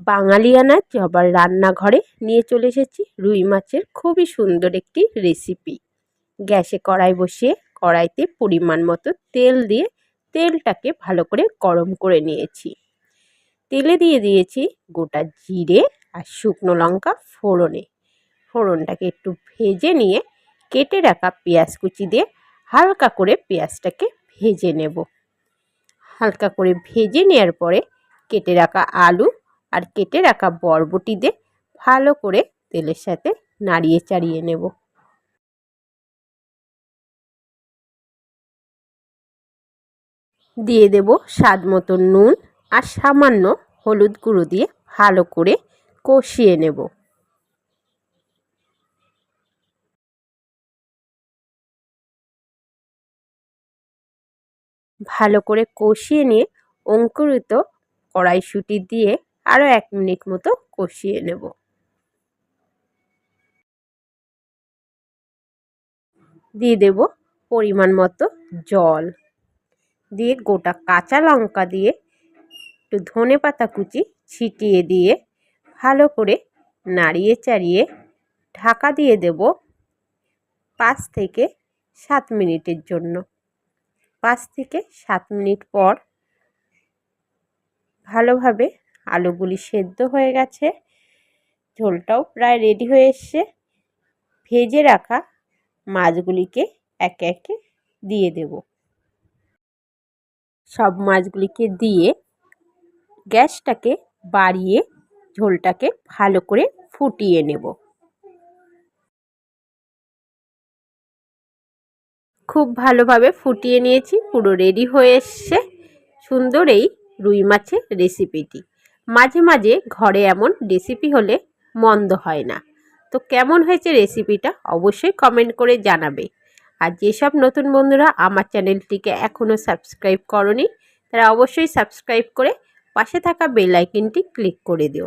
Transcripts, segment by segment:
বাঙালিয়ানা জবার রান্নাঘরে নিয়ে চলে এসেছি রুই মাছের খুবই সুন্দর একটি রেসিপি গ্যাসে কড়াই বসিয়ে কড়াইতে পরিমাণ মতো তেল দিয়ে তেলটাকে ভালো করে গরম করে নিয়েছি। তেলে দিয়ে দিয়েছি গোটা জিরে আর শুকনো লঙ্কা ফোড়নে। ফোড়নটাকে একটু ভেজে নিয়ে কেটে রাখা পেঁয়াজ কুচি দিয়ে হালকা করে পেঁয়াজটাকে ভেজে নেব। হালকা করে ভেজে নেওয়ার পরে কেটে রাখা আলু আর কেটে রাখা বরবটি দিয়ে ভালো করে তেলের সাথে নাড়িয়ে চাড়িয়ে নেব। দিয়ে দেব স্বাদ মতো নুন আর সামান্য হলুদ গুঁড়ো দিয়ে ভালো করে কষিয়ে নেব। ভালো করে কষিয়ে নিয়ে অঙ্কুরিত কড়াইশুঁটি দিয়ে আরও এক মিনিট মতো কষিয়ে নেব। দিয়ে দেব পরিমাণ মতো জল। দিয়ে গোটা কাঁচা লঙ্কা দিয়ে একটু ধনে পাতা কুচি ছিটিয়ে দিয়ে ভালো করে নাড়িয়ে চাড়িয়ে ঢাকা দিয়ে দেব পাঁচ থেকে সাত মিনিটের জন্য। পাঁচ থেকে সাত মিনিট পর ভালোভাবে আলুগুলি সেদ্ধ হয়ে গেছে। ঝোলটাও প্রায় রেডি হয়ে এসছে। ভেজে রাখা মাছগুলিকে একে একে দিয়ে দেব। সব মাছগুলিকে দিয়ে গ্যাসটাকে বাড়িয়ে ঝোলটাকে ভালো করে ফুটিয়ে নেব। খুব ভালোভাবে ফুটিয়ে নিয়েছি, পুরো রেডি হয়ে এসছে। সুন্দর এই রুই মাছের রেসিপিটি মাঝে মাঝে ঘরে এমন রেসিপি হলে মন্দ হয় না। তো কেমন হয়েছে রেসিপিটা অবশ্যই কমেন্ট করে জানাবে। আর যেসব নতুন বন্ধুরা আমার চ্যানেলটিকে এখনও সাবস্ক্রাইব করনি, তারা অবশ্যই সাবস্ক্রাইব করে পাশে থাকা বেল আইকনটি ক্লিক করে দিও।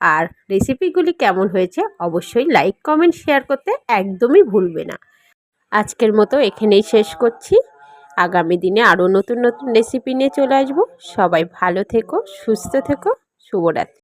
আর রেসিপিগুলি কেমন হয়েছে অবশ্যই লাইক কমেন্ট শেয়ার করতে একদমই ভুলবে না। আজকের মতো এখানেই শেষ করছি। আগামী দিনে আরও নতুন নতুন রেসিপি নিয়ে চলে আসব। সবাই ভালো থেকো, সুস্থ থেকো। শুভরাত্রি।